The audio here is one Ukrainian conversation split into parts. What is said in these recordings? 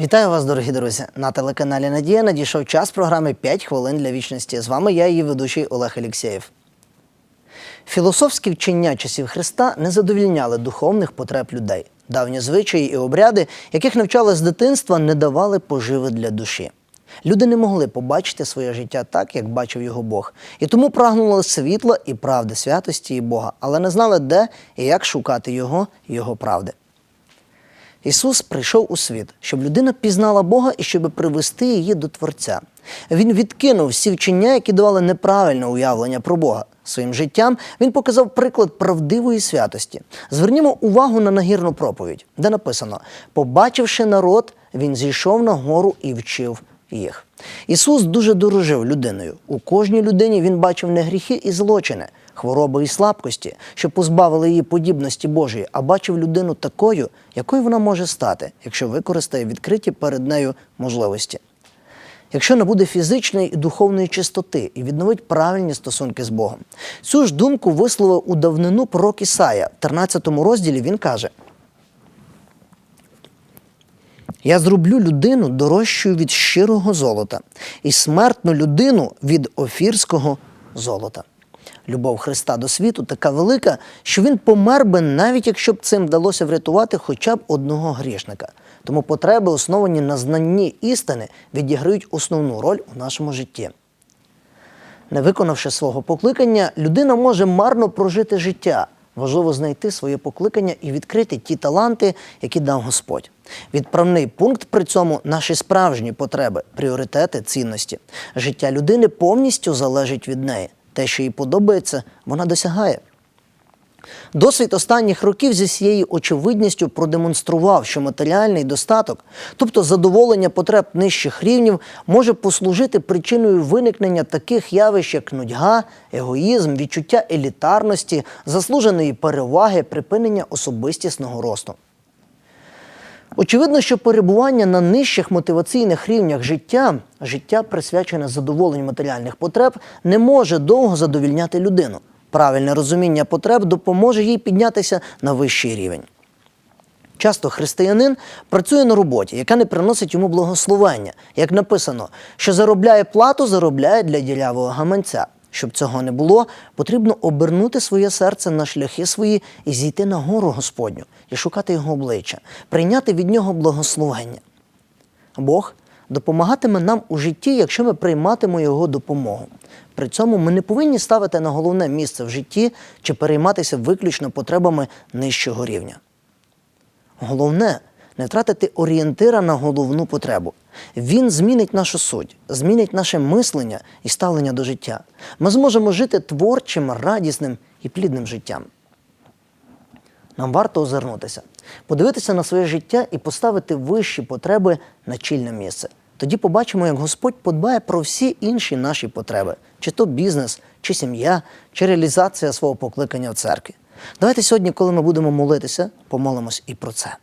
Вітаю вас, дорогі друзі! На телеканалі Надія надійшов час програми «5 хвилин для вічності. З вами я, її ведучий Олег Алєксєєв. Філософські вчення часів Христа не задовільняли духовних потреб людей. Давні звичаї і обряди, яких навчали з дитинства, не давали поживи для душі. Люди не могли побачити своє життя так, як бачив його Бог, і тому прагнули світла і правди, святості і Бога, але не знали, де і як шукати його його правди. Ісус прийшов у світ, щоб людина пізнала Бога і щоб привести її до Творця. Він відкинув всі вчення, які давали неправильне уявлення про Бога. Своїм життям він показав приклад правдивої святості. Звернімо увагу на нагірну проповідь, де написано: побачивши народ, він зійшов на гору і вчив їх. Ісус дуже дорожив людиною. У кожній людині він бачив не гріхи і злочини, хвороби і слабкості, що позбавили її подібності Божої, а бачив людину такою, якою вона може стати, якщо використає відкриті перед нею можливості. Якщо не буде фізичної і духовної чистоти і відновить правильні стосунки з Богом. Цю ж думку висловив у давнину пророк Ісая. В 13 розділі він каже: Я зроблю людину дорожчою від щирого золота і смертну людину від офірського золота. Любов Христа до світу така велика, що він помер би, навіть якщо б цим вдалося врятувати хоча б одного грішника. Тому потреби, основані на знанні істини, відіграють основну роль у нашому житті. Не виконавши свого покликання, людина може марно прожити життя. Важливо знайти своє покликання і відкрити ті таланти, які дав Господь. Відправний пункт при цьому наші справжні потреби, пріоритети, цінності. Життя людини повністю залежить від неї. Те, що їй подобається, вона досягає. Досвід останніх років зі всією очевидністю продемонстрував, що матеріальний достаток, тобто задоволення потреб нижчих рівнів, може послужити причиною виникнення таких явищ, як нудьга, егоїзм, відчуття елітарності, заслуженої переваги, припинення особистісного росту. Очевидно, що перебування на нижчих мотиваційних рівнях життя, життя присвячене задоволенню матеріальних потреб, не може довго задовільняти людину. Правильне розуміння потреб допоможе їй піднятися на вищий рівень. Часто християнин працює на роботі, яка не приносить йому благословення. Як написано, що заробляє плату, заробляє для ділявого гаманця. Щоб цього не було, потрібно обернути своє серце на шляхи свої і зійти на гору Господню і шукати його обличчя, прийняти від нього благословення. Бог допомагатиме нам у житті, якщо ми прийматимо його допомогу. При цьому ми не повинні ставити на головне місце в житті чи перейматися виключно потребами нижчого рівня. Головне не втратити орієнтира на головну потребу. Він змінить нашу суть, змінить наше мислення і ставлення до життя. Ми зможемо жити творчим, радісним і плідним життям. Нам варто озирнутися, подивитися на своє життя і поставити вищі потреби на чільне місце. Тоді побачимо, як Господь подбає про всі інші наші потреби, чи то бізнес, чи сім'я, чи реалізація свого покликання в церкві. Давайте сьогодні, коли ми будемо молитися, помолимось і про це.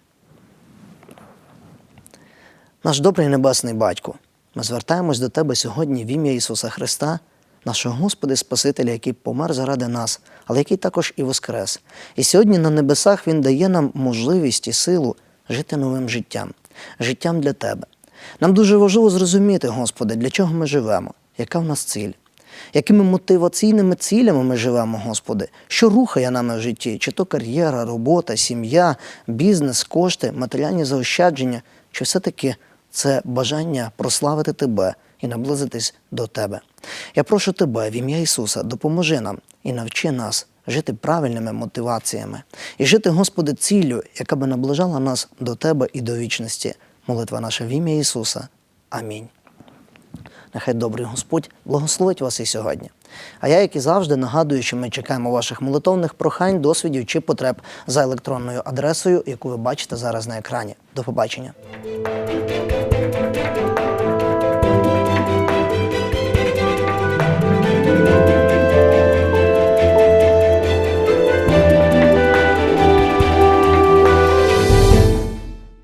Наш добрий небесний батько, ми звертаємось до Тебе сьогодні в ім'я Ісуса Христа, нашого Господа і Спасителя, який помер заради нас, але який також і воскрес. І сьогодні на небесах Він дає нам можливість і силу жити новим життям, життям для Тебе. Нам дуже важливо зрозуміти, Господи, для чого ми живемо, яка в нас ціль, якими мотиваційними цілями ми живемо, Господи, що рухає нами в житті, чи то кар'єра, робота, сім'я, бізнес, кошти, матеріальні заощадження, чи все-таки це бажання прославити Тебе і наблизитись до Тебе. Я прошу Тебе в ім'я Ісуса, допоможи нам і навчи нас жити правильними мотиваціями і жити, Господи, ціллю, яка би наближала нас до Тебе і до вічності. Молитва наша в ім'я Ісуса. Амінь. Нехай добрий Господь благословить вас і сьогодні. А я, як і завжди, нагадую, що ми чекаємо ваших молитовних прохань, досвідів чи потреб за електронною адресою, яку ви бачите зараз на екрані. До побачення.